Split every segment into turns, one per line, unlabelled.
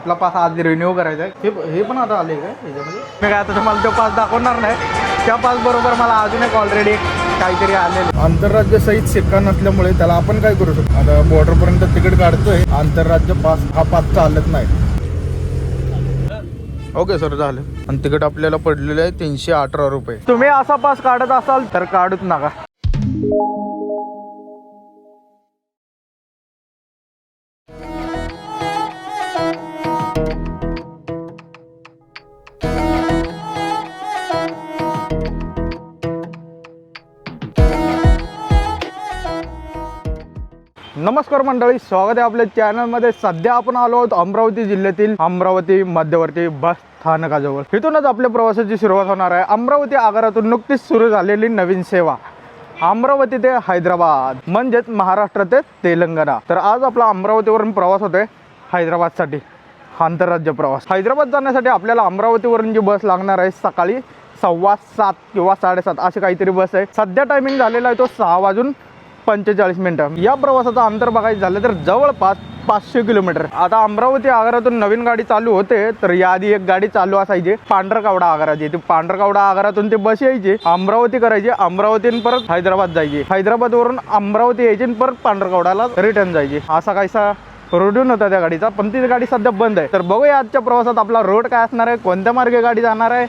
आपला पास आज रिन्यू करायचा आहे हे हे पण आता आले काय ह्याच्यामध्ये मी काय आता तुम्हाला तो पास दाखवणार नाही. त्या पास बरोबर मला अजून एक ऑलरेडी काहीतरी आलेलं आंतरराज्य सहित सिक्का नसल्यामुळे त्याला आपण काय करू शकतो? आता बॉर्डरपर्यंत तिकीट काढतोय. आंतरराज्य पास हा पास चालत नाही. ओके सर झालं. आणि तिकीट आपल्याला पडलेलं आहे तीनशे अठरा रुपये. तुम्ही असा पास काढत असाल तर काढूच नका. नमस्कार मंडळी स्वागत आहे आपल्या चॅनलमध्ये सध्या आपण आलो आहोत अमरावती जिल्ह्यातील अमरावती मध्यवर्ती बस स्थानकाजवळ. इथूनच आपल्या प्रवासाची सुरुवात होणार आहे. अमरावती आगारातून नुकतीच सुरू झालेली नवीन सेवा अमरावती ते हैदराबाद म्हणजेच महाराष्ट्र ते तेलंगणा. तर आज आपला अमरावतीवरून प्रवास होतोय हैदराबादसाठी आंतरराज्य प्रवास. हैदराबाद जाण्यासाठी आपल्याला अमरावतीवरून जी बस लागणार आहे सकाळी सव्वा सात किंवा साडेसात अशी काहीतरी बस आहे. सध्या टायमिंग झालेला आहे तो सहा वाजून पंचेचाळीस मिनिटं. या प्रवासाचं अंतर बघायचं झालं तर जवळपास पाचशे किलोमीटर. आता अमरावती आगारातून नवीन गाडी चालू होते तर याआधी एक गाडी चालू असायची पांढरकावडा आगाराची. ती पांढरकावडा आगारातून ते बस यायची अमरावती करायची अमरावतीन परत हैदराबाद जायची. हैदराबाद वरून अमरावती यायची आणि परत पांढरकावडाला रिटर्न जायची. असा काहीसा रोडून होता त्या गाडीचा पण ती गाडी सध्या बंद आहे. तर बघूया आजच्या प्रवासात आपला रोड काय असणार आहे कोणत्या मार्गे गाडी जाणार आहे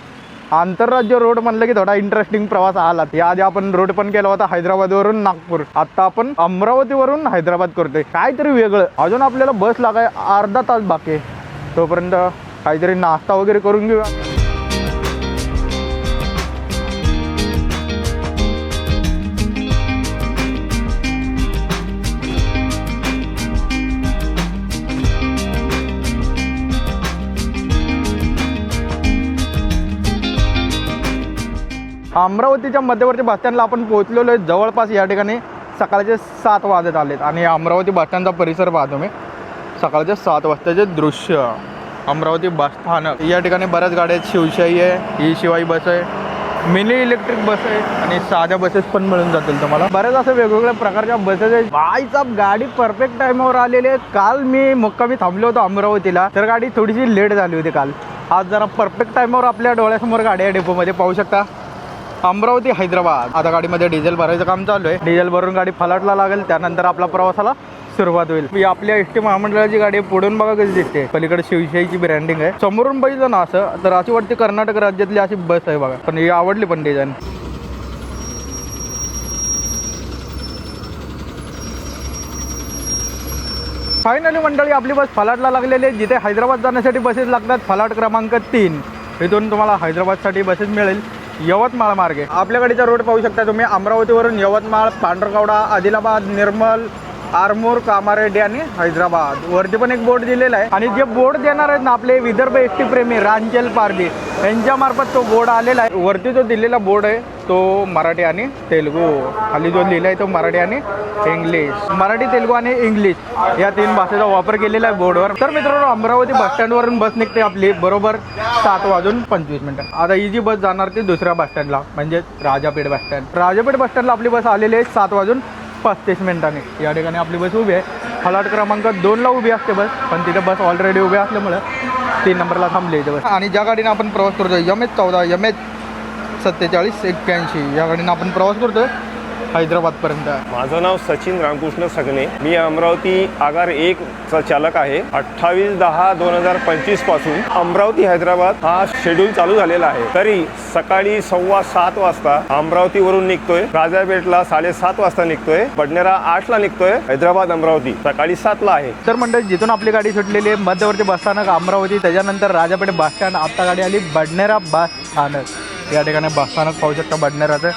आंतरराज्य रोड म्हणलं की थोडा इंटरेस्टिंग प्रवास आला याआधी आपण रोड पण केला होता हैदराबादवरून नागपूर. आता आपण अमरावतीवरून हैदराबाद करतोय. काहीतरी वेगळं. अजून आपल्याला बस लागाय अर्धा तास बाकी आहे. तोपर्यंत काहीतरी नाश्ता वगैरे करून घेऊया. अमरावतीच्या मध्यवर्ती बसस्टँडला आपण पोहोचलेलो आहे. जवळपास या ठिकाणी सकाळचे सात वाजत आलेत. आणि अमरावती बसस्टँडचा परिसर पाहतो मी सकाळचे सात वाजताचे दृश्य. अमरावती बस स्थानक. या ठिकाणी बऱ्याच गाड्या आहेत. शिवशाही आहे. ही शिवाई बस आहे. मिनी इलेक्ट्रिक बस आहे. आणि साध्या बसेस पण मिळून जातील तुम्हाला. बऱ्याच असं वेगवेगळ्या प्रकारच्या बसेस आहेत. बाईचा गाडी परफेक्ट टाइमवर आलेली आहे. काल मी मुक्कामी थांबलो होतो अमरावतीला. तर गाडी थोडीशी लेट झाली होती काल. आज जरा परफेक्ट टाइमवर आपल्या डोळ्यासमोर गाडी आहे डेपोमध्ये पाहू शकता. अमरावती हैदराबाद. आता गाडीमध्ये डिझेल भरायचं काम चालू आहे. डिझेल भरून गाडी फलाटला लागेल त्यानंतर आपला प्रवासाला सुरुवात होईल. मी आपल्या एस टी महामंडळाची गाडी पुढून बघा कशी दिसते. पलीकडे शिवशाहीची ब्रँडिंग आहे. समोरून बघितलं ना असं तर अशी वाटते कर्नाटक राज्यातली अशी बस आहे बघा. पण ही आवडली पण डिझाईन फायनली मंडळी आपली बस फलाटला लागलेली आहे. जिथे हैदराबाद जाण्यासाठी बसेस लागतात फलाट क्रमांक तीन. इथून तुम्हाला हैदराबादसाठी बसेस मिळेल. यवतमाळ मार्गे. आपल्या रोड पाहू शकता तुम्ही. अमरावतीवरून यवतमाळ पांढरकवडा आदिलाबाद निर्मल आरमोर कामारेड्डी आणि हैदराबाद. वरती पण एक बोर्ड दिलेला आहे. आणि जे बोर्ड देणार आहेत ना आपले विदर्भ एसटी प्रेमी रांजल पारधी यांच्या मार्फत तो बोर्ड आलेला आहे. वरती जो दिलेला बोर्ड आहे तो मराठी आणि तेलुगू. खाली जो लिहिला आहे तो मराठी आणि इंग्लिश. मराठी तेलुगू आणि इंग्लिश या तीन भाषेचा वापर केलेला आहे बोर्डवर. तर मित्रांनो अमरावती बस स्टँडवरून बस निघते आपली. बरोबर सात वाजून पंचवीस मिनिटं. आता ही जी बस जाणार ती दुसऱ्या बस स्टँडला म्हणजे Rajapeth bus stand. Rajapeth bus स्टँडला आपली बस आलेली आहे सात वाजून पस्तीस मिनिटांनी. या ठिकाणी आपली बस उभी आहे. फलाट क्रमांक दोनला उभी असते बस पण तिथे बस ऑलरेडी उभी असल्यामुळं तीन नंबरला थांबली इथे बस. आणि ज्या गाडीनं आपण प्रवास करतो यम एच चौदा यम एच सत्तेचाळीस एक्क्याऐंशी. या गाडीनं आपण प्रवास करतो हैदराबादपर्यंत
माझं नाव सचिन रामकृष्ण सगणे. मी अमरावती आगार एक चा चालक आहे. अठ्ठावीस दहा दोन हजार पंचवीसपासून अमरावती हैदराबाद हा शेड्यूल चालू झालेला आहे. तरी सकाळी सव्वा सात वाजता अमरावतीवरून निघतोय. राजापेठला साडेसात वाजता निघतोय. बडनेरा आठला निघतोय. हैदराबाद अमरावती. सकाळी सातला आहे.
तर मंडळी जिथून आपली गाडी सुटलेली आहे मध्यवर्ती बस स्थानक अमरावती. त्याच्यानंतर राजापेठ बस स्टँड आता गाडी आली बडनेरा बस स्थानक. या ठिकाणी बस स्थानक पाहू शकता बडनेराचं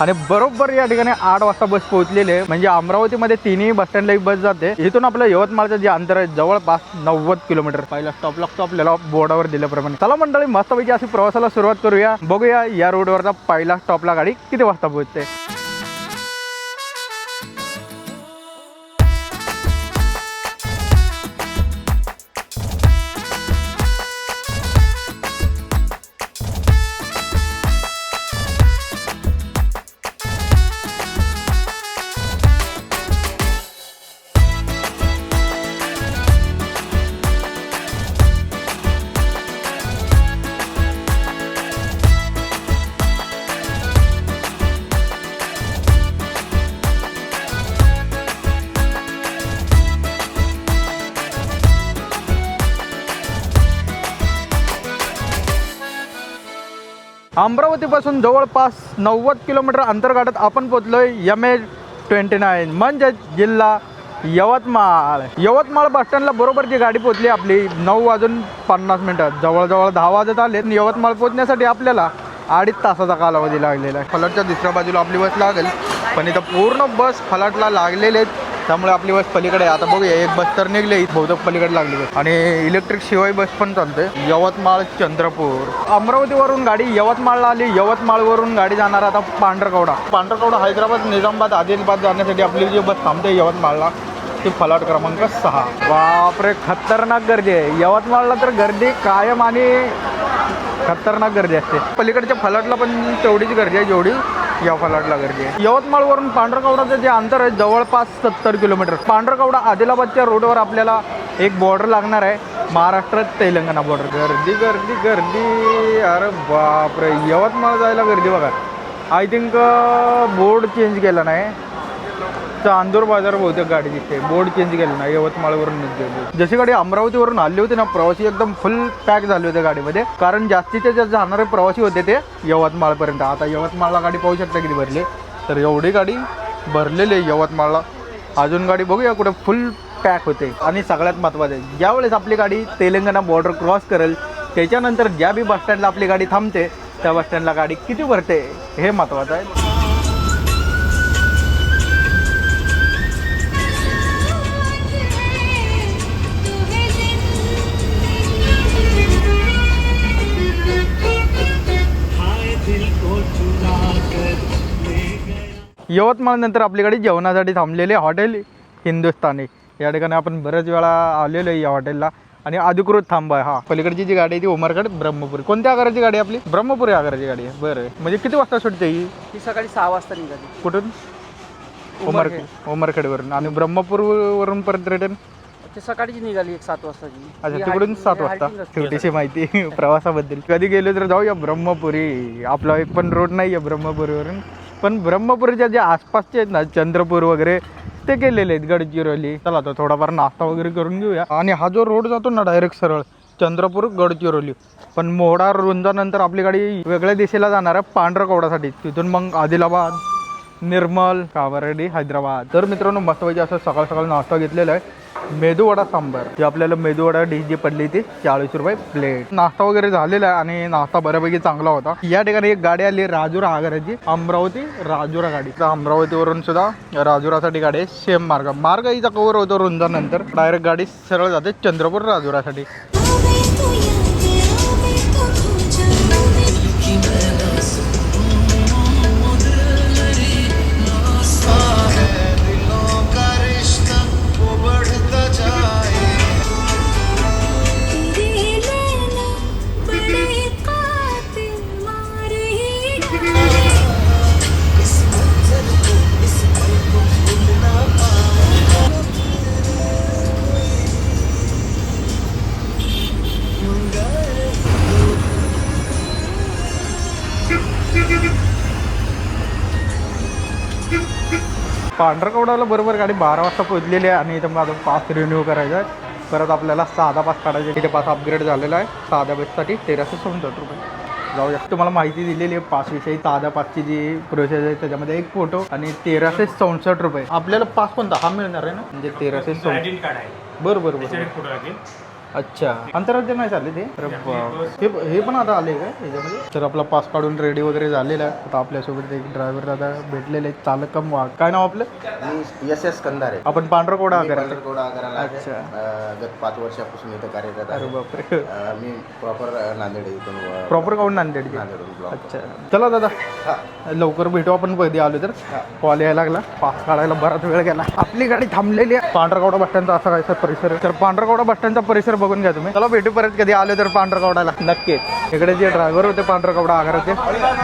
आणि बरोबर या ठिकाणी आठ वाजता बस पोहोचलेली आहे. म्हणजे अमरावतीमध्ये तिन्ही बस स्टँडला बस जाते. इथून आपलं यवतमाळचं जे अंतर आहे जवळपास नव्वद किलोमीटर. पहिला स्टॉप लागतो आपल्याला बोर्डावर दिल्याप्रमाणे. चला मंडळी मस्तपैकी अशी प्रवासाला सुरुवात करूया. बघूया या रोडवरचा पहिला स्टॉपला गाडी किती वाजता पोहोचते. अमरावतीपासून जवळपास नव्वद किलोमीटर अंतर गाठत आपण आहे एम एच ट्वेंटी नाईन म्हणजेच जिल्हा यवतमाळ. यवतमाळ बस स्टँडला बरोबर जी गाडी पोचली आपली नऊ वाजून पन्नास मिनिटात जवळजवळ दहा वाजत आले आणि यवतमाळ पोचण्यासाठी आपल्याला अडीच तासाचा कालावधी लागलेला आहे. फलाटच्या दुसऱ्या बाजूला आपली बस लागेल. पण इथं पूर्ण बस फलाटला लागलेले आहेत. त्यामुळे आपली बस पलीकडे आहे. आता बघूया एक बस तर निघली बहुतेक पलीकडे लागली बस. आणि इलेक्ट्रिक शिवाय बस पण चालते. यवतमाळ चंद्रपूर. अमरावतीवरून गाडी यवतमाळला आली. यवतमाळवरून गाडी जाणार आता पांढरकवडा. पांढरकवडा हैदराबाद निजामाबाद आदिलाबाद जाण्यासाठी आपली जी बस थांबते यवतमाळला ती फलाट क्रमांक सहा. बापरे खतरनाक गर्दी आहे. यवतमाळला तर गर्दी कायम आणि खतरनाक गर्दी असते. पलीकडच्या फलाटला पण तेवढीच गर्दी आहे जेवढी या फलाटला गर्दी आहे. यवतमाळवरून पांढरकवडाचं जे अंतर आहे जवळपास सत्तर किलोमीटर. पांढरकवडा आदिलाबादच्या रोडवर आपल्याला एक बॉर्डर लागणार आहे. महाराष्ट्र तेलंगणा बॉर्डर गर्दी गर्दी गर्दी. अरे बापरे. यवतमाळ जायला गर्दी बघा. आय थिंक बोर्ड चेंज केला नाही. चांदूर बाजार बहुतेक गाडी दिसते बोर्ड चेंज केलं ना यवतमाळवरून निघते जशी गाडी अमरावतीवरून आली होती ना प्रवासी एकदम फुल पॅक झाले होते गाडीमध्ये. कारण जास्तीचे जे जाणारे प्रवासी होते ते यवतमाळपर्यंत. आता यवतमाळला गाडी पाहू शकता किती भरली. तर एवढी गाडी भरलेली आहे यवतमाळला. अजून गाडी बघूया कुठे फुल पॅक होते. आणि सगळ्यात महत्त्वाचं आहे ज्यावेळेस आपली गाडी तेलंगणा बॉर्डर क्रॉस करेल त्याच्यानंतर ज्या बी बसस्टँडला आपली गाडी थांबते त्या बसस्टँडला गाडी किती भरते हे महत्त्वाचं आहे. यवतमाळ नंतर आपली गाडी जेवणासाठी थांबलेली हॉटेल हिंदुस्थानी. या ठिकाणी आपण बऱ्याच वेळा आलेलो आहे या हॉटेलला. आणि अधिकृत थांबा आहे हा. पलीकडची जी गाडी आहे ती उमरगड ब्रह्मपुरी. कोणत्या आकाराची गाडी आपली? ब्रह्मपुरी आकाराची गाडी आहे. बरं. म्हणजे किती वाजता सुटते ही?
ही सकाळी सहा वाजता निघाली.
कुठून? उमरखेड. उमरखेडवरून. आणि ब्रह्मपूरवरून परत रिटर्न
ते सकाळीच निघाली एक सात वाजताची
अच्छा तिकडून सात वाजता. छोटीशी माहिती प्रवासाबद्दल. कधी गेलो तर जाऊया ब्रह्मपुरी. आपला एक पण रोड नाही आहे ब्रह्मपुरीवरून. पण ब्रह्मपुरीच्या जे आसपासचे आहेत ना चंद्रपूर वगैरे ते केलेले आहेत गडचिरोली. चला आता थोडाफार नाश्ता वगैरे करून घेऊया. आणि हा जो रोड जातो ना डायरेक्ट सरळ चंद्रपूर गडचिरोली. पण मोडा रुंदानंतर आपली गाडी वेगळ्या दिशेला जाणार आहे पांढरकवडासाठी. तिथून मग आदिलाबाद निर्मल कावरडी हैदराबाद. तर मित्रांनो मस्तपैकी असं सकाळ सकाळ नाश्ता घेतलेला आहे. मेदूवडा सांबार. जे आपल्याला मेदूवडा डिश जी पडली ती चाळीस रुपये प्लेट नाश्ता वगैरे झालेला आहे आणि नाश्ता बऱ्यापैकी चांगला होता. या ठिकाणी एक गाडी आली राजुरा आगाराची. अमरावती राजुरा गाडी. तर अमरावतीवरून सुद्धा राजुरासाठी गाडी आहे. सेम मार्ग. मार्ग हिचा कवर होतो रुंजानंतर. डायरेक्ट गाडी सरळ जाते चंद्रपूर राजुरासाठी. पांढरकवडाला बरोबर गाडी बारा वाजता पोहोचलेली आहे आणि इथं माझा पास रिन्यू करायचा आहे. परत आपल्याला साधा पास काढायचा आहे. इथे पास अपग्रेड झालेला आहे. साध्या बससाठी तेराशे चौसष्ट रुपये. जाऊया. तुम्हाला माहिती दिलेली आहे पासविषयी साध्या पासची जी प्रोसेस आहे त्याच्यामध्ये एक फोटो आणि तेराशे चौसष्ट रुपये. आपल्याला पास कोणता? हा मिळणार आहे ना? म्हणजे तेराशे चौसष्ट बरं बरं बरं अच्छा. आंतरराज्य नाही चालले ते? अरे बाप. हे हे पण आता आले का याच्यामध्ये? तर आपला पास काढून रेडी वगैरे झालेला आहे. आता आपल्यासोबत एक ड्रायव्हर आता भेटलेले आहेत चालक कम वाघ. काय नाव आपलं?
मी एस एस कंदारे
आपण पांढरकोडा
पंढरपूर आगाराला आहे.
अच्छा.
अ, गत पाच वर्षापासून इथं कार्यरत
अरे
आहे
बापरे.
अ, मी प्रॉपर नांदेड इथून व-
प्रॉपर काऊन नांदेड
नांदेडहून ब्लॉक
अच्छा. चला दादा. लवकर भेटू आपण कधी आलो तर. कॉल यायला लागला. पास काढायला बराच वेळ गेला. आपली गाडी थांबलेली आहे. पांढरकवडा बस स्टँडचा असा कायचा परिसर आहे. तर पांढरकवडा बस स्टँडचा परिसर बघून घ्या तुम्ही. चला भेटू परत कधी. आलो तर पांढरकवडाला नक्कीच. इकडे जे ड्रायव्हर होते पांढरकवडा आगाराचे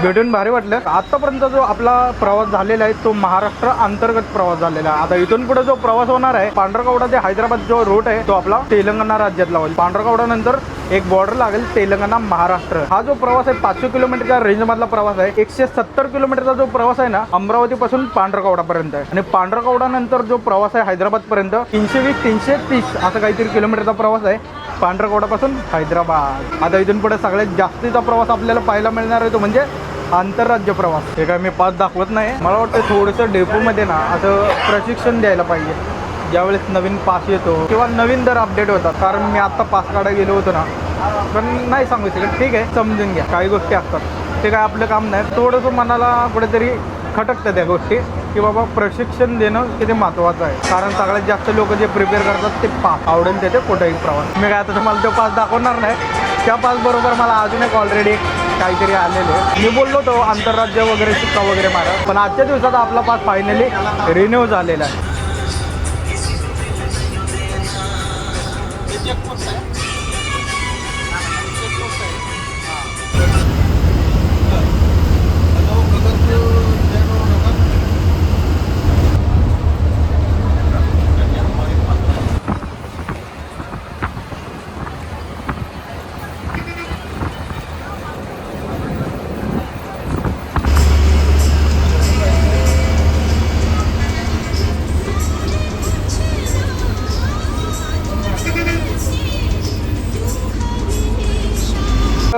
भेटून भारी वाटलं. आतापर्यंत जो आपला प्रवास झालेला आहे तो महाराष्ट्र अंतर्गत प्रवास झालेला आहे. आता इथून पुढे जो प्रवास होणार आहे पांढरकवडा ते हैदराबाद जो रूट आहे तो आपला तेलंगणा राज्यातला होईल. पांढरकवडा नंतर एक बॉर्डर लागेल तेलंगणा महाराष्ट्र. हा जो प्रवास आहे पाचशे किलोमीटरच्या रेंज मधला प्रवास आहे. एकशे सत्तर किलोमीटरचा जो प्रवास आहे ना अमरावती पासून पांढरकवडा पर्यंत आहे. आणि पांढरकवडा नंतर जो प्रवास आहे हैदराबाद पर्यंत तीनशे वीस तीनशे तीस असं काहीतरी किलोमीटरचा प्रवास आहे. पांढरकवडापासून हैदराबाद. आता इथून पुढे सगळ्यात जास्तीचा प्रवास आपल्याला पाहायला मिळणार आहे तो म्हणजे आंतरराज्य प्रवास. हे काय मी पास दाखवत नाही. मला वाटतं थोडंसं डेपोमध्ये ना असं प्रशिक्षण द्यायला पाहिजे. ज्यावेळेस नवीन पास येतो किंवा नवीन दर अपडेट होतात. कारण मी आत्ता पास काढायला गेलो होतो ना. पण नाही सांगू शकत. ठीक आहे समजून घ्या. काही गोष्टी असतात. ते काय आपलं काम नाही. थोडंसं मनाला कुठेतरी खटकतं त्या गोष्टी. की बाबा प्रशिक्षण देणं किती महत्त्वाचं आहे. कारण सगळ्यात जास्त लोक जे प्रिपेअर करतात ते पास आवडेल त्याचे कुठेही प्रवास. मी काय आता तुम्हाला तो पास दाखवणार नाही. त्या पास बरोबर मला अजून एक ऑलरेडी काहीतरी आलेले मी बोललो तो आंतरराज्य वगैरे शिक्का वगैरे मारा. पण आजच्या दिवसात आपला पास फायनली रिन्यू झालेला आहे.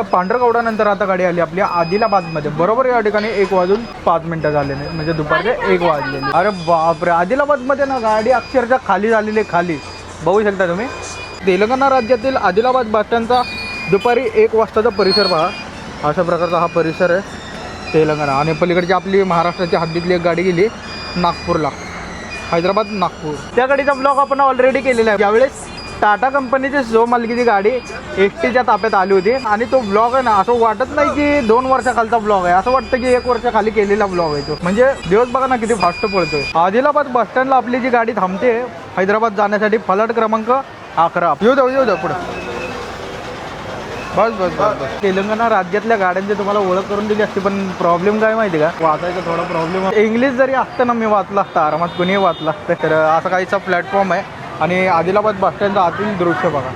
पांढरकवडानंतर आता गाडी आली आपली आदिलाबादमध्ये. बरोबर या ठिकाणी एक वाजून पाच मिनिटं झालेले. म्हणजे दुपारचे एक वाजलेले. अरे बापरे आदिलाबादमध्ये ना गाडी अक्षरशः खाली झालेली आहे, खाली. बघू शकता तुम्ही? तेलंगणा राज्यातील आदिलाबाद बस स्टँडचा दुपारी एक वाजताचा परिसर पहा. अशा प्रकारचा हा परिसर आहे तेलंगणा. आणि पलीकडची आपली महाराष्ट्राच्या हद्दीतली एक गाडी गेली नागपूरला. हैदराबाद नागपूर. त्या गाडीचा ब्लॉग आपण ऑलरेडी केलेला आहे. त्यावेळेस टाटा कंपनीची जो मालकीची गाडी एस टीच्या ताब्यात आली होती. आणि तो ब्लॉग आहे ना असं वाटत नाही की दोन वर्षाखालचा ब्लॉग आहे. असं वाटतं की एक वर्षाखाली केलेला ब्लॉग आहे तो. म्हणजे दिवस बघा ना किती फास्ट पळतोय. आदिलाबाद बस स्टँडला आपली जी गाडी थांबते हैदराबाद जाण्यासाठी फलाट क्रमांक अकरा. येऊ द्या येऊ द्या पुढे. बस बस बस बस. तेलंगणा राज्यातल्या गाड्यांची तुम्हाला ओळख करून दिली असती पण प्रॉब्लेम काय माहिती का? वाचायचा थोडा प्रॉब्लेम इंग्लिश जरी असतं ना मी वाचलं असतं आरामात कुणीही वाचलं असतं तर असा काहीचा प्लॅटफॉर्म आहे. आणि आदिलाबाद बस स्टँडचं आतील दृश्य बघा.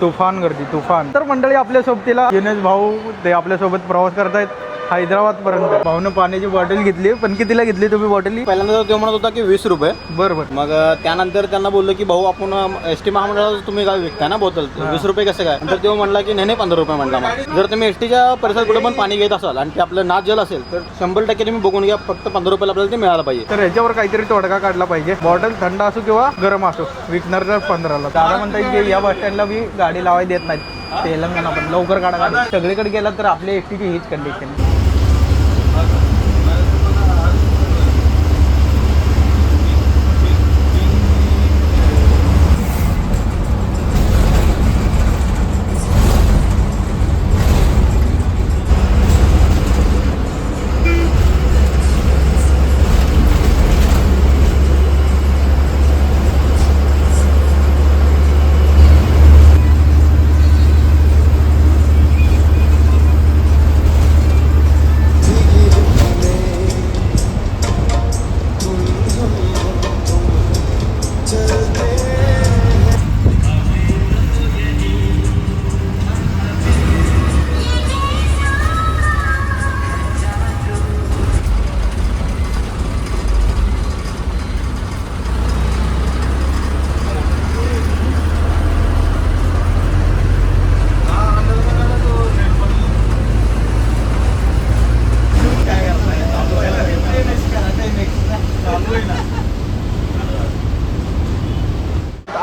तुफान गर्दी तुफान. तर मंडळी आपल्या सोबतीला दिनेश भाऊ ते आपल्यासोबत प्रवास करतायत. हैदराबाद पर्यंत भाऊनं पाण्याची बॉटल घेतली पण कितीला घेतली तुम्ही बॉटल?
पहिल्यांदा तर तो म्हणत होता की वीस रुपये.
बरोबर.
मग त्यानंतर त्यांना बोललो की भाऊ आपण एस टी महामंडळाला तुम्ही काय विकताय ना बोतल? वीस रुपये कसं काय? नंतर तो म्हणला की नाही नाही पंधरा रुपये म्हणला मग जर तुम्ही एस टीच्या परिसरात कुठे पण पाणी घेत असाल आणि ते आपलं नाच जल असेल तर शंभर टक्के तुम्ही बघून घ्या फक्त पंधरा रुपयाला आपल्याला ते मिळालं पाहिजे.
तर ह्याच्यावर काहीतरी तोडगा काढला पाहिजे. बॉटल थंड असो किंवा गरम असो विकणार तर पंधराला. दादा म्हणतात की या बस स्टँडला बी गाडी लावाय देत नाहीत. तेलंगणा पण लवकर काढा. गाडी सगळीकडे गेला तर आपल्या एकटीची हीच कंडिशन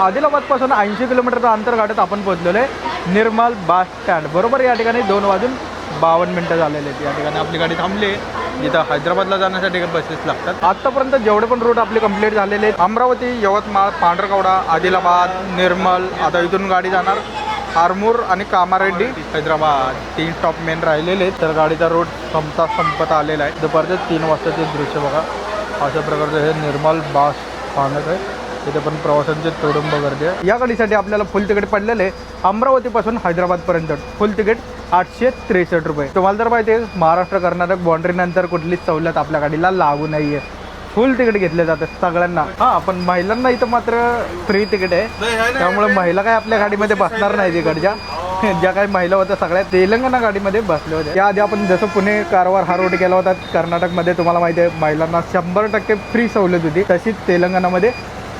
आदिलाबादपासून ऐंशी किलोमीटरचं अंतर गाठत आपण पोहोचलेलो आहे. Nirmal bus stand. बरोबर या ठिकाणी दोन वाजून बावन्न मिनटं झालेले आहेत. या ठिकाणी आपली गाडी थांबली आहे. जिथं हैदराबादला जाण्यासाठी बसेस लागतात. आत्तापर्यंत जेवढे पण रूट आपले कंप्लीट झालेले आहेत अमरावती यवतमाळ पांढरकवडा आदिलाबाद निर्मल आता इथून गाडी जाणार. आरमूर आणि कामारेड्डी हैदराबाद. तीन स्टॉप मेन राहिलेले आहेत. तर गाडीचा रूट संपता संपत आलेला आहे. दुपारचे तीन वाजताचे दृश्य बघा. अशा प्रकारचं हे निर्मल बास पाहण्यात आहे. तिथे पण प्रवाशांचे तुडुंब गर्दी आहे या गाडीसाठी आपल्याला फुल तिकीट पडलेले अमरावतीपासून हैदराबादपर्यंत. फुल तिकीट आठशे त्रेसष्ट रुपये. तुम्हाला जर माहिती आहे महाराष्ट्र कर्नाटक बाँड्रीनंतर कुठलीच सवलत आपल्या गाडीला लागू नाही आहे फुल तिकीट घेतले जाते सगळ्यांना. हां पण महिलांना इथं मात्र फ्री तिकीट आहे. त्यामुळे महिला काय आपल्या गाडीमध्ये बसणार नाही तिकडच्या. ज्या काही महिला होत्या सगळ्या तेलंगणा गाडीमध्ये बसल्या होत्या. त्याआधी आपण जसं पुणे कारवार हा रोड केला होता कर्नाटकमध्ये तुम्हाला माहिती आहे महिलांना शंभर टक्के फ्री सवलत होती. तशीच तेलंगणामध्ये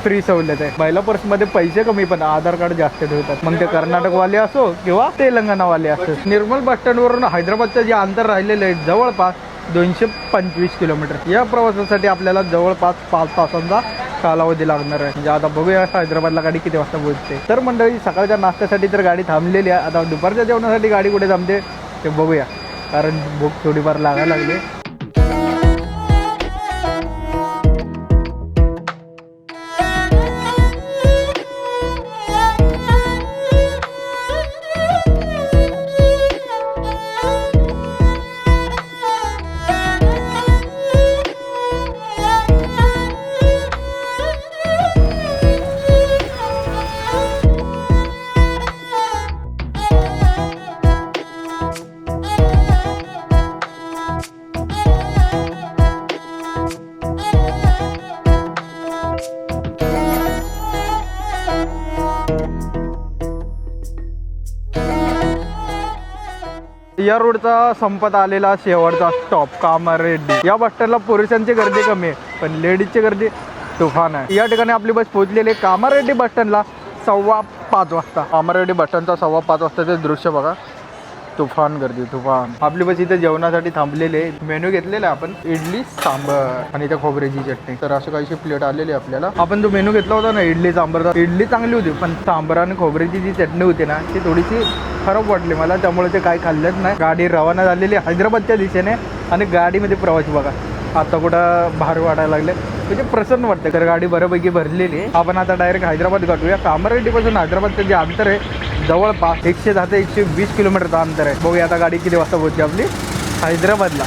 फ्री सवलत आहे. पहिला पर्समध्ये पैसे कमी पण आधार कार्ड जास्त ठेवतात मग ते कर्नाटकवाले असो किंवा तेलंगणावाले असो. निर्मल बस स्टँडवरून हैदराबादचं जे अंतर राहिलेलं आहे जवळपास दोनशे पंचवीस किलोमीटर. या प्रवासासाठी आपल्याला जवळपास पाच तासांचा कालावधी लागणार आहे. म्हणजे आता बघूया हैदराबादला गाडी किती वाजता पोहोचते. तर मंडळी सकाळच्या नाश्त्यासाठी तर गाडी थांबलेली आहे. आता दुपारच्या जेवणासाठी गाडी कुठे थांबते ते बघूया. कारण भूक थोडीफार लागायला लागली या रोडचा संपत आलेला शेवटचा स्टॉप कामारेड्डी या बस स्टँडला पुरुषांची गर्दी कमी आहे पण लेडीजची गर्दी तुफान आहे. या ठिकाणी आपली बस पोहोचलेली आहे कामारेड्डी बस स्टँडला सव्वा पाच वाजता. कामारेड्डी बस स्टँडचा सव्वा पाच वाजताचे दृश्य बघा. तुफान गर्दी तुफान. आपली बस इथे जेवणासाठी थांबलेले मेन्यू घेतलेला आपण इडली सांबर आणि त्या खोबऱ्याची चटणी. तर असं काहीशी प्लेट आलेली आहे आपल्याला. आपण जो मेनू घेतला होता ना इडली सांबर इडली चांगली होती पण सांबर आणि खोबऱ्याची जी चटणी होती ना ती थोडीशी खराब वाटली मला. त्यामुळे ते काही खाल्लंच नाही. गाडी रवाना झालेली हैदराबादच्या दिशेने आणि गाडीमध्ये प्रवास बघा. आता कुठं भार वाढायला लागले. म्हणजे प्रसन्न वाटतं तर गाडी बऱ्यापैकी भरलेली आहे. आपण आता डायरेक्ट हैदराबाद गाठूया कामारेड्डीपासून हैदराबादचं जे अंतर आहे जवळपास एकशे दहा ते एकशे वीस किलोमीटरचं अंतर आहे. बघूया आता गाडी किती वाजता पोहोचते आपली. हैदराबादला.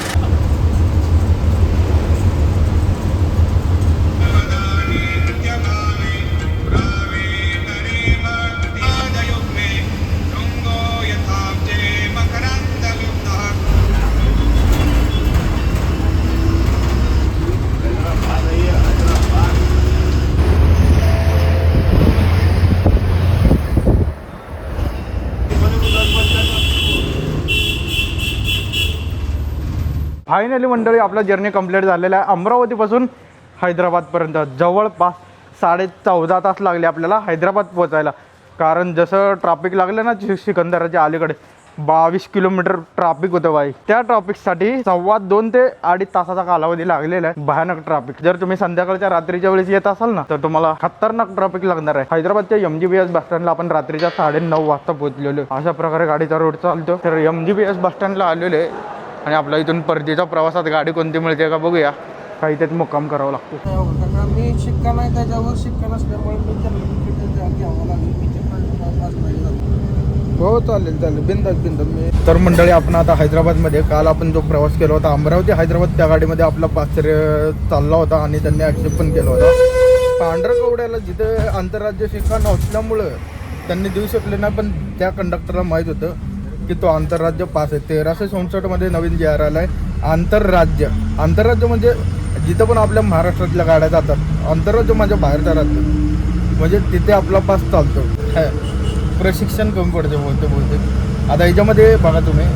फायनली मंडळी आपला जर्नी कंप्लीट झालेला आहे. अमरावतीपासून हैदराबादपर्यंत. जवळपास साडे चौदा तास लागले आपल्याला हैदराबाद पोचायला कारण जसं ट्रॅफिक लागलं ना शि- सिकंदराच्या अलीकडे बावीस किलोमीटर ट्रॅफिक होतं बाई. त्या ट्रॅफिकसाठी सव्वा दोन ते अडीच तासाचा कालावधी लागलेला आहे. भयानक ट्रॅफिक जर तुम्ही संध्याकाळच्या रात्रीच्या वेळेस येत असाल ना तर तुम्हाला खतरनाक ट्रॅफिक लागणार आहे. हैदराबादच्या M G B S bus स्टँडला आपण रात्रीच्या साडे नऊ वाजता पोहोचलेलो. अशा प्रकारे गाडीचा रोड चालतो. तर M G B S bus स्टँडला आलेलो आहे. आणि आपल्या इथून परतीच्या प्रवासात गाडी कोणती मिळते का बघूया. काही त्यात मुक्काम करावा लागतो.
कारण मी शिक्का नाही त्याच्यावर शिक्का नसल्यामुळे मी घ्यावं लागेल.
हो चालेल चालेल. बिंदास बिंदास. मी तर मंडळी आपण आता हैदराबादमध्ये काल आपण जो प्रवास केला होता अमरावती हैदराबाद त्या गाडीमध्ये आपला पाचरे चालला होता आणि त्यांनी ॲक्सेप्ट पण केला होता. पांढरकवड्याला जिथे आंतरराज्य शिक्का नसल्यामुळं त्यांनी देऊ शकले नाही पण त्या कंडक्टरला माहीत होतं. की तो आंतरराज्य पास आहे. तेराशे चौसष्टमध्ये नवीन जे आर आला आहे आंतरराज्य. आंतरराज्य म्हणजे जिथं पण आपल्या महाराष्ट्रातल्या गाड्या जातात आंतरराज्य माझ्या बाहेरच्या राज्य म्हणजे तिथे आपला पास चालतो. प्रशिक्षण कमी पडते बोलते बोलते. आता याच्यामध्ये बघा तुम्ही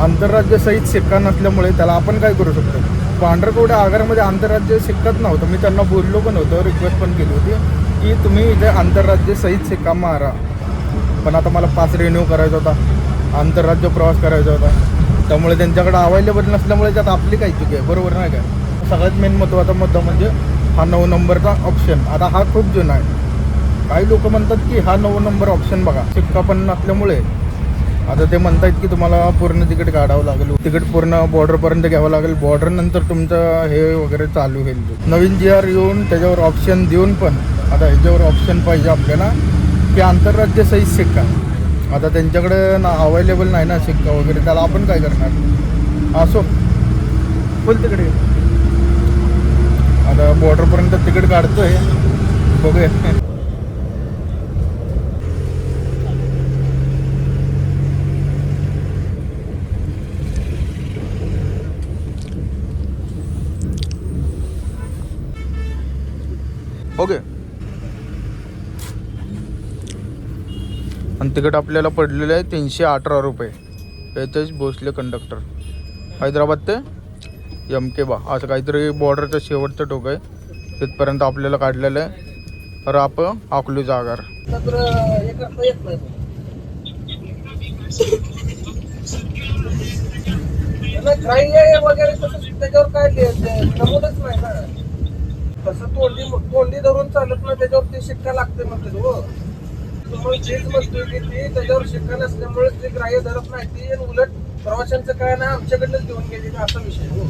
आंतरराज्य सहित शिक्का नसल्यामुळे त्याला आपण काय करू शकतो? पांढरकवड्या आगारामध्ये आंतरराज्य शिक्काच नव्हतं. मी त्यांना बोललो पण होतं रिक्वेस्ट पण केली होती की तुम्ही इथे आंतरराज्य सहित शिक्का मारा. पण आता मला पास रिन्यू करायचा होता. आंतरराज्य प्रवास करायचा होता. त्यामुळे त्यांच्याकडे अवेलेबल नसल्यामुळे त्यात आपली काही चुकी आहे. बरोबर नाही का? सगळ्यात मेन महत्त्वाचा मुद्दा म्हणजे हा नऊ नंबरचा ऑप्शन आता हा खूप जुना आहे. काही लोक म्हणतात की हा नऊ नंबर ऑप्शन बघा. शिक्का पण नसल्यामुळे. आता ते म्हणतात की तुम्हाला पूर्ण तिकीट काढावं लागेल. तिकीट पूर्ण बॉर्डरपर्यंत घ्यावं लागेल. बॉर्डर नंतर तुमचं हे वगैरे चालू होईल. नवीन जी आर येऊन त्याच्यावर ऑप्शन देऊन पण आता ह्याच्यावर ऑप्शन पाहिजे आपल्याला की आंतरराज्य सहित शिक्का आता त्यांच्याकडे ना अवेलेबल नाही ना शिक्का वगैरे त्याला आपण काय करणार? असो. फुल तिकीट घे. आता बॉर्डरपर्यंत तिकीट काढतोय. बघूया. ओके आणि तिकीट आपल्याला पडलेलं आहे तीनशे अठरा रुपये. याचेच भोसले कंडक्टर हैदराबाद ते एम के बा. असं काहीतरी बॉर्डरचं शेवटचं टोक आहे. तिथपर्यंत आपल्याला काढलेलं आहे. राप आकलू आगार
वगैरे तसं त्याच्यावर काय लिह- नाही ना तसं तोंडी तोंडी धरून चालत नाही त्याच्यावर ते शिक्का लागते म्हणते हो. तुम्हाला तेच म्हणतोय की ते त्याच्यावर शिक्का नसल्यामुळे ते ग्राह्य धरत नाही. ते आणि उलट प्रवाशांचं काय ना आमच्याकडनंच देऊन गेले असा विषय हो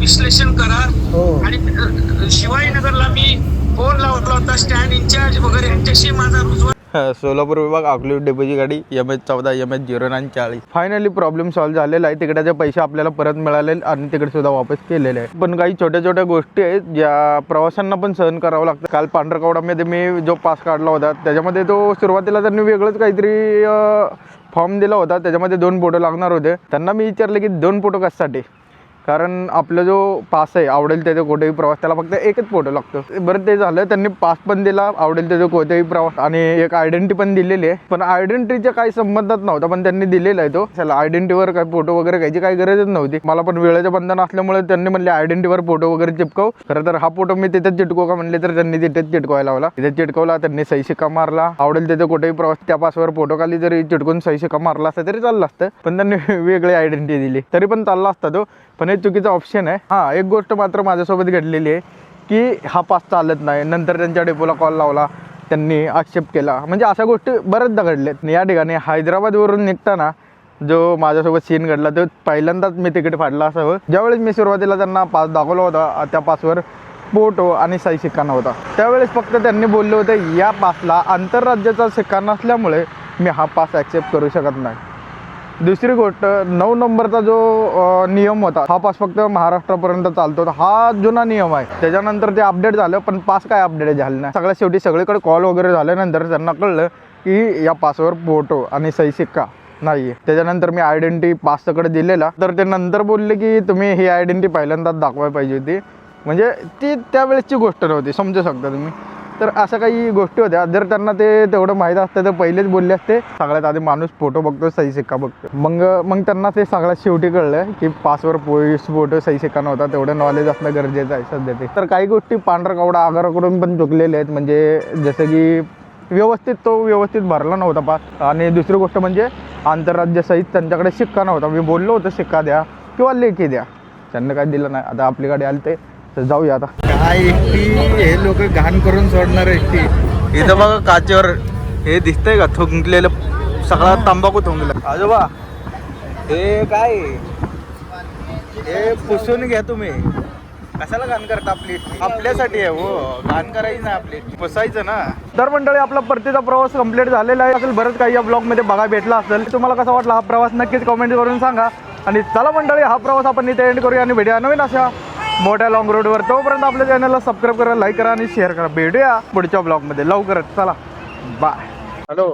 विश्लेषण करा.
हो.
आणि शिवाजीनगरला मी फोन लावला होता स्टँड इंचार्ज वगैरे यांच्याशी माझा रुजवा
सोलापूर विभाग अकलूज डेपोची गाडी एम एच चौदा एम एच झिरो नाईन चाळीस. फायनली प्रॉब्लेम सॉल्व्ह झालेला आहे. तिकडेचे पैसे आपल्याला परत मिळाले आणि तिकडे सुद्धा वापस केलेले आहे. पण काही छोट्या छोट्या गोष्टी आहेत ज्या प्रवाशांना पण सहन करावं लागतं. काल पांढरकवडामध्ये मी जो पास काढला होता त्याच्यामध्ये तो सुरुवातीला त्यांनी वेगळंच काहीतरी फॉर्म दिला होता. त्याच्यामध्ये दोन फोटो लागणार होते. त्यांना मी विचारले की दोन फोटो कशासाठी? कारण आपला जो पास आहे आवडेल त्याचा कोठेही प्रवास त्याला फक्त एकच फोटो लागतो. बरं ते झालं त्यांनी पास पण दिला आवडेल त्याचा कोठेही प्रवास. आणि एक आयडेंटिटी पण दिलेली आहे. पण आयडेंटिटीच्या काही संबंधात नव्हता पण त्यांनी दिलेला आहे तो. त्याला आयडेंटिटीवर काही फोटो वगैरे घ्यायची काही गरजच नव्हती. मला पण वेळेचं बंधन असल्यामुळे त्यांनी म्हणले आयडेंटिटीवर फोटो वगैरे चिपकव. खरं तर हा फोटो मी तिथेच चिटकू का म्हणले तर त्यांनी तिथेच चिटकवायला लावला. तिथे चिटकवला त्यांनी सही शिक्का मारला. आवडेल त्याचा कोठेही प्रवास त्या पासवर फोटो खाली जरी चिटकून सही शिक्का मारला असता तरी चालला असतं. पण त्यांनी वेगळी आयडेंटिटी दिली. तरी पण चालला असता तो. पण हे चुकीचा ऑप्शन आहे. हां एक गोष्ट मात्र माझ्यासोबत घडलेली आहे की हा पास चालत नाही. नंतर त्यांच्या डेपोला कॉल लावला त्यांनी आक्षेप केला. म्हणजे अशा गोष्टी बऱ्याचदा घडल्यात. या ठिकाणी हैदराबादवरून निघताना जो माझ्यासोबत सीन घडला तो पहिल्यांदाच मी तिकीट फाडला असावं हो. ज्यावेळेस मी सुरुवातीला त्यांना पास दाखवला होता त्या पासवर पोटो आणि सही शिक्का नव्हता त्यावेळेस फक्त त्यांनी बोलले होते या पासला आंतरराज्याचा शिक्का नसल्यामुळे मी हा पास ॲक्सेप्ट करू शकत नाही. दुसरी गोष्ट नऊ नंबरचा जो नियम होता हा पास फक्त महाराष्ट्रापर्यंत चालतो. हा जुना नियम आहे. त्याच्यानंतर ते अपडेट झालं पण पास काय अपडेट झालं नाही. सगळ्या शेवटी सगळीकडे कॉल वगैरे झाल्यानंतर त्यांना कळलं की या पासवर फोटो आणि सही सिक्का नाही आहे त्याच्यानंतर मी आयडेंटिटी पासकडे दिलेला. तर ते नंतर बोलले की तुम्ही ही आयडेंटिटी पहिल्यांदाच दाखवायला पाहिजे होती. म्हणजे ती त्यावेळेसची गोष्ट नव्हती. समजू शकता तुम्ही. तर अशा काही गोष्टी होत्या. जर त्यांना ते तेवढं माहीत असतं तर पहिलेच बोलले असते. सगळ्यात आधी माणूस फोटो बघतो सही सिक्का बघतो. मग मग त्यांना ते सगळ्यात शेवटी कळलं की पासवर पोलीस फोटो सही सिक्का नव्हता. तेवढं नॉलेज असणं गरजेचं आहे सध्या ते. तर काही गोष्टी पांढरा कवडा आगाराकडून पण चुकलेले आहेत. म्हणजे जसं की व्यवस्थित तो व्यवस्थित भरला नव्हता पास आणि दुसरी गोष्ट म्हणजे आंतरराज्य सहित त्यांच्याकडे शिक्का नव्हता. मी बोललो होतो शिक्का द्या किंवा लेखी द्या. त्यांना काय दिलं नाही. आता आपल्याकडे आलं ते तर जाऊया आता. काय एकटी हे लोक घाण करून सोडणार एकटी. इथं बघा काचेवर हे दिसतंय का? थुंकलेलं सगळा तंबाखू थुंकला. आजोबा हे काय? हे पुसून घ्या तुम्ही. कशाला घाण करता आपली? आपल्यासाठी आहे हो. घाण करायची ना आपली. पुसायचं ना. तर मंडळी आपला परतीचा प्रवास कंप्लीट झालेला आहे. असेल बरंच काही या ब्लॉगमध्ये बघा भेटला असेल तुम्हाला कसा वाटला हा प्रवास नक्कीच कमेंट करून सांगा. आणि चला मंडळी हा प्रवास आपण इथे एंड करूया आणि भेटूया नवीन अशा मोठ्या लॉंग रोडवर तोपर्यंत आपल्या चॅनलला सबस्क्राईब करा लाईक करा आणि शेअर करा. भेटूया पुढच्या ब्लॉगमध्ये. लवकरच. चला. बाय हॅलो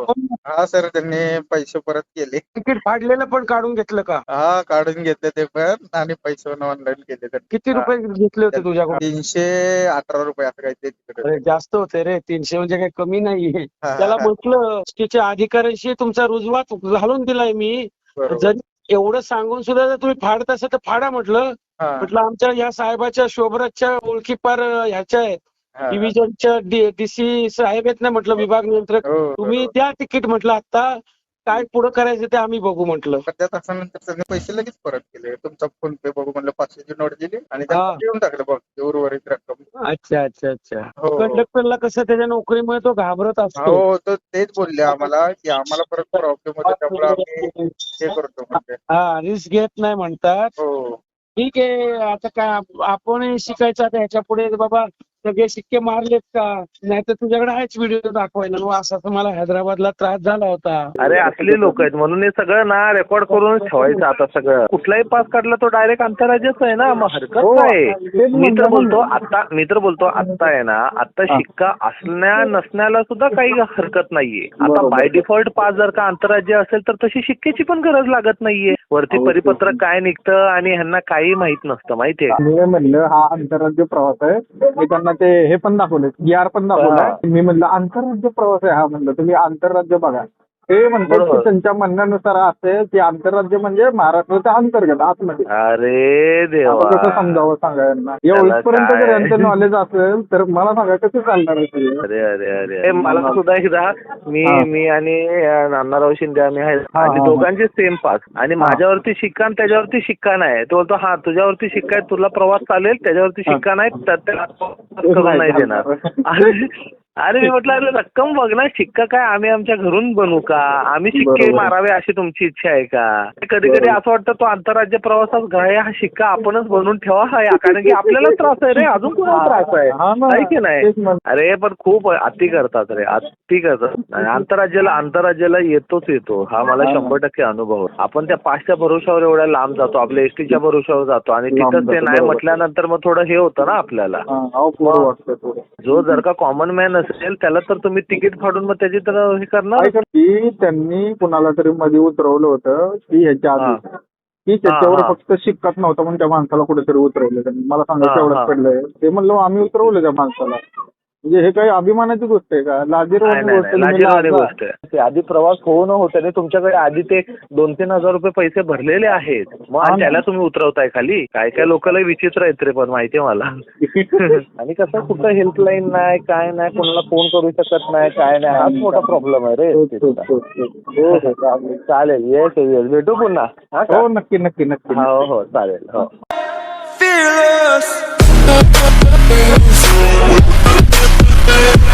हा सर त्यांनी पैसे परत केले.
तिकीट फाडलेलं पण काढून घेतलं का?
हा काढून घेतले ते पण आणि पैसे ऑनलाईन केले तर.
किती रुपये घेतले होते तुझ्याकडून?
तीनशे अठरा रुपये असं काही ते तिकडे
अरे जास्त होते रे. तीनशे म्हणजे काही कमी नाहीये.
हा,
त्याला. म्हटलं एसटीच्या अधिकाऱ्यांशी तुमचा रुजवा घालून दिलाय मी.
बरोबर.
जरी एवढं सांगून सुद्धा जर तुम्ही फाडत असेल तर फाडा म्हटलं. म्हटलं आमच्या या साहेबाच्या शोभराजच्या ओळखीपार ह्याच्या आहेत.
हा.
डिव्हिजनच्या डीसी साहेब आहेत ना म्हटलं विभाग नियंत्रक.
हो,
तुम्ही. द्या तिकीट म्हटलं आता काय पुढं करायचं ते आम्ही बघू म्हटलं.
पण त्यात असं नंतर त्यांनी पैसे लगेच परत केले. तुमचा फोन पे बघू म्हणलं पाचशेची नोट दिली आणि
हा.
देऊन टाकलं बघ उर्वरित रक्कम.
अच्छा अच्छा अच्छा.
हो.
कंडक्टरला कसं त्याच्या नोकरीमुळे तो घाबरत असतो.
हो तो तेच बोलले आम्हाला की आम्हाला परत प्रॉब्लेम होतो त्यामुळे आम्ही हे करतो म्हणजे
हा रिस्क घेत नाही म्हणतात.
हो.
ठीक आहे आता काय आपणही आपण शिकायचं आता ह्याच्या पुढे बाबा सगळे शिक्के मारलेत का? नाही तर तुझ्याकडे आहेच व्हिडिओ दाखवायला. मग असा मला हैदराबादला त्रास झाला होता.
अरे असले लोक आहेत. म्हणून हे सगळं ना रेकॉर्ड करून ठेवायचं आता सगळं. कुठलाही पास काढला तो डायरेक्ट आंतरराज्याचा आहे ना मग हरकत
हो,
काय?
तेच
मी तर बोलतो
ना.
आता मी तर बोलतो आता आहे ना आता शिक्का असण्या नसण्याला सुद्धा काही हरकत नाहीये. आता बाय डिफॉल्ट पास जर का आंतरराज्य असेल तर तशी शिक्क्याची पण गरज लागत नाहीये. वरती परिपत्रक काय निघतं आणि ह्यांना काही माहीत नसतं माहितीये?
मी म्हणलं हा आंतरराज्य प्रवास आहे. मी त्यांना ते हे पण दाखवले आर पण दाखवलाय मी म्हणलं आंतरराज्य प्रवास आहे हा म्हणलं. तुम्ही आंतरराज्य बघा. ते म्हणतात
बरोबर.
की त्यांच्या म्हणण्यानुसार असेल की आंतरराज्य म्हणजे महाराष्ट्राच्या अंतर्गत आतमध्ये.
अरे
आता
देवा
कसं समजावं सांगा यांना एवढीपर्यंत जर
काय?
यांचं नॉलेज असेल तर मला सांगा कसं चालणार आहे सगळं?
अरे अरे अरे. ए, मला सुद्धा एकदा मी
हा.
मी आणि अ, नानाराव शिंदे आम्ही आहे
हा,
आणि
हा.
दोघांचे सेम पास आणि माझ्यावरती शिक्का आणि त्याच्यावरती शिक्का नाही तो बोलतो हा तुझ्यावरती शिक्का आहे तुला प्रवास चालेल. त्याच्यावरती शिक्का नाही तर त्याला करून नाही देणार. अरे अरे मी म्हटलं अरे रक्कम बघ ना शिक्का काय आम्ही आमच्या घरून बनवू का? आम्ही शिक्के
बरोबर.
मारावे अशी तुमची इच्छा आहे का? कधी कधी असं वाटतं तो आंतरराज्य प्रवासात घाय हा शिक्का आपणच बनवून ठेवा हा या. कारण की आपल्याला त्रास आहे रे अजून कोणाला त्रास
हा
आहे
ना.
आहे की नाही?
तेच
अरे पण खूप अति करतात रे अति करतात. आणि आंतरराज्याला आंतरराज्याला येतोच येतो. हा मला शंभर टक्के अनुभव आहे. आपण त्या पाचच्या भरोशावर एवढ्या लांब जातो आपल्या एसटीच्या भरोशावर जातो आणि
लांब
तिथं ते
जातो,
नाही
बरोबर.
म्हटल्यानंतर मग थोडं हे होतं ना आपल्याला.
हा, अहो, पोरं वाटतं थोडं.
जो जर का कॉमन मॅन असेल त्याला तर तुम्ही तिकीट फाडून मग त्याची तर हे करणार
ऐका, की त्यांनी कुणाला तरी मध्ये उतरवलं होतं की ह्याच्या आधी
हा.
की त्याच्यावर
हा.
फक्त शिक्काच नव्हता म्हणून त्या माणसाला कुठेतरी उतरवलं त्यांनी मला सांगा
हा, हा.
तेवढंच पडलंय ते म्हणलं आम्ही उतरवलं त्या माणसाला म्हणजे हे काही अभिमानाची गोष्ट आहे का
नाही
लाजीरवाणी
नाही
गोष्ट
नाही,
तुम्ही
लाजिरवाणी
लाजा.
गोष्ट आहे ते आधी प्रवास होऊ न होत्याने तुमच्याकडे आधी ते दोन तीन हजार रुपये पैसे भरलेले आहेत मग
हा
आणि. त्याला तुम्ही उतरवताय खाली काय काय लोकांना विचित्र आहेत रे पण माहितीये मला आणि कसं कुठं हेल्पलाईन नाही काय नाही कोणाला फोन करू शकत नाही काय नाही हाच मोठा प्रॉब्लेम आहे रे
हो, हो,
तिथला.
हो, हो. हो, हो, चालेल.
चालेल येस येस भेटू पुन्हा हा का?
हो नक्की नक्की नक्की
हो हो चालेल हो
Fearless. Yeah.